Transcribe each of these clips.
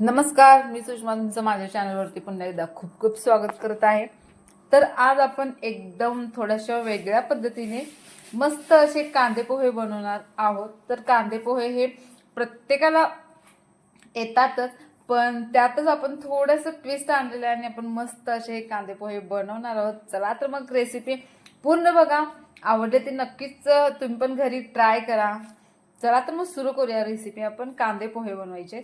नमस्कार मी सुषमा तुमचं माझ्या चॅनलवरती पुन्हा एकदा खूप खूप स्वागत करत आहे. तर आज आपण एकदम थोड्याशा वेगळ्या पद्धतीने मस्त असे कांदे पोहे बनवणार आहोत. तर कांदे पोहे हे प्रत्येकाला येतातच पण त्यातच आपण थोडंसं ट्विस्ट आणलेलं आहे आणि आपण मस्त असे कांदे पोहे बनवणार आहोत. चला तर मग रेसिपी पूर्ण बघा. आवडले ते नक्कीच तुम्ही पण घरी ट्राय करा. चला तर मग सुरू करूया रेसिपी आपण कांदे पोहे बनवायचे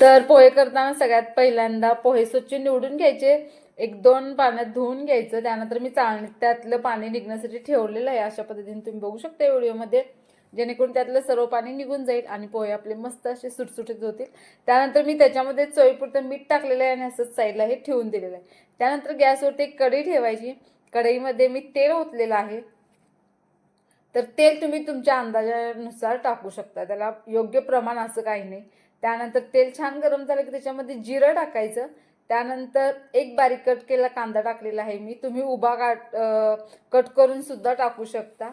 तर पोहे करताना सगळ्यात पहिल्यांदा पोहे स्वच्छ निवडून घ्यायचे. एक दोन पाण्यात धुवून घ्यायचं. त्यानंतर मी चाळणी त्यातलं पाणी निघण्यासाठी ठेवलेलं आहे. अशा पद्धतीने तुम्ही बघू शकता व्हिडिओमध्ये. जेणेकरून त्यातलं सर्व पाणी निघून जाईल आणि पोहे आपले मस्त असे सुटसुटीत होतील. त्यानंतर मी त्याच्यामध्ये चोईपुरतं मीठ टाकलेलं आहे आणि असंच साईडला हे ठेवून दिलेलं आहे. त्यानंतर गॅसवरती एक कढई ठेवायची. कढईमध्ये मी तेल ओतलेलं आहे. तर तेल तुम्ही तुमच्या अंदाजानुसार टाकू शकता. त्याला योग्य प्रमाण असं काही नाही. त्यानंतर तेल छान गरम झालं की त्याच्यामध्ये जिरं टाकायचं. त्यानंतर एक बारीक कट केला कांदा टाकलेला आहे मी. तुम्ही उभा काट कट करून सुद्धा टाकू शकता.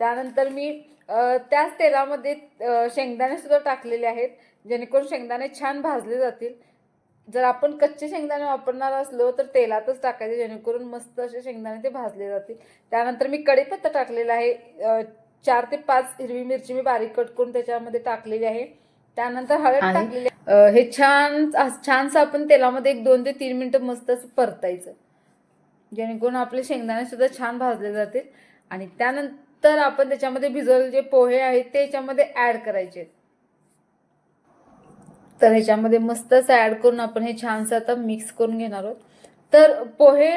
त्यानंतर मी त्याच तेलामध्ये शेंगदाणेसुद्धा शेंगदाणे सुद्धा टाकलेले आहेत जेणेकरून शेंगदाणे छान भाजले जातील. जर आपण कच्चे शेंगदाणे वापरणार असलो तर तेलातच टाकायचे जेणेकरून मस्त असे शेंगदाणे ते भाजले जातील. त्यानंतर मी कढीपत्ता टाकलेला आहे. चार ते पाच हिरवी मिरची मी बारीक कट करून त्याच्यामध्ये टाकलेली आहे. त्यानंतर हळद टाकलेली. हे छान छानसं आपण तेलामध्ये एक दोन ते तीन मिनिटं मस्त असं परतायचं. जेणेकरून आपले शेंगदाणे सुद्धा छान भाजले जातील. आणि त्यानंतर आपण त्याच्यामध्ये भिजवलेले जे पोहे आहेत ते याच्यामध्ये ऍड करायचे. तर ह्याच्यामध्ये मस्त असं ऍड करून आपण हे छानसं आता मिक्स करून घेणार आहोत. तर पोहे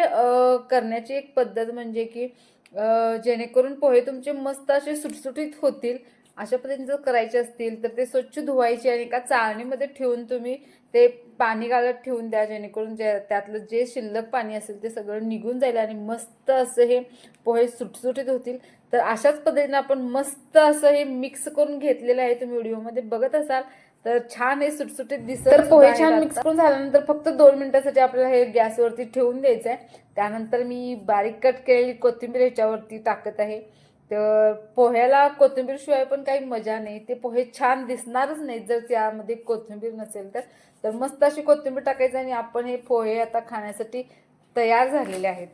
करण्याची एक पद्धत म्हणजे की जेणेकरून पोहे तुमचे मस्त असे सुटसुटीत होतील. अशा पद्धतीने जर करायचे असतील तर ते स्वच्छ धुवायचे आणि एका चाळणीमध्ये ठेवून तुम्ही ते पाणी गाळत ठेवून द्या जेणेकरून जे त्यातलं जे शिल्लक पाणी असेल ते सगळं निघून जाईल आणि मस्त असं हे पोहे सुटसुटीत होतील. तर अशाच पद्धतीने आपण मस्त असं हे मिक्स करून घेतलेलं आहे. तुम्ही व्हिडिओमध्ये बघत असाल तर छान हे सुटसुटीत दिसत तर पोहे छान मिक्स करून झाल्यानंतर फक्त दोन मिनिटासाठी आपल्याला हे गॅसवरती ठेवून द्यायचं आहे त्यानंतर मी बारीक कट केलेली कोथिंबीर ह्याच्यावरती टाकत आहे. तर पोह्याला कोथिंबीर शिवाय पण काही मजा नाही. ते पोहे छान दिसणारच नाहीत जर त्यामध्ये कोथिंबीर नसेल तर. तर मस्त अशी कोथिंबीर टाकायची आणि आपण हे पोहे आता खाण्यासाठी तयार झालेले आहेत.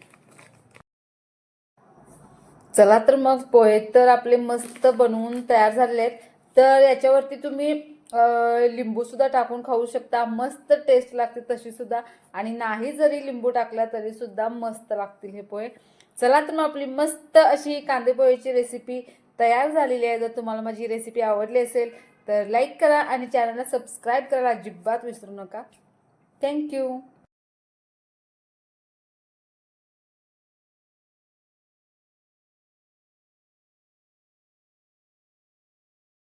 चला तर मग पोहे तर आपले मस्त बनवून तयार झालेले आहेत. तर याच्यावरती तुम्ही लिंबू सुद्धा टाकून खाऊ शकता. मस्त टेस्ट लागते तशी सुद्धा. आणि नाही जरी लिंबू टाकला तरी सुद्धा मस्त लागतील हे पोहे. चला तर मग आपली मस्त अशी कांदेपोहेची रेसिपी तयार झालेली आहे. जर तुम्हाला माझी रेसिपी आवडली असेल तर लाईक करा आणि चॅनलला सबस्क्राईब करायला अजिबात विसरू नका. थँक्यू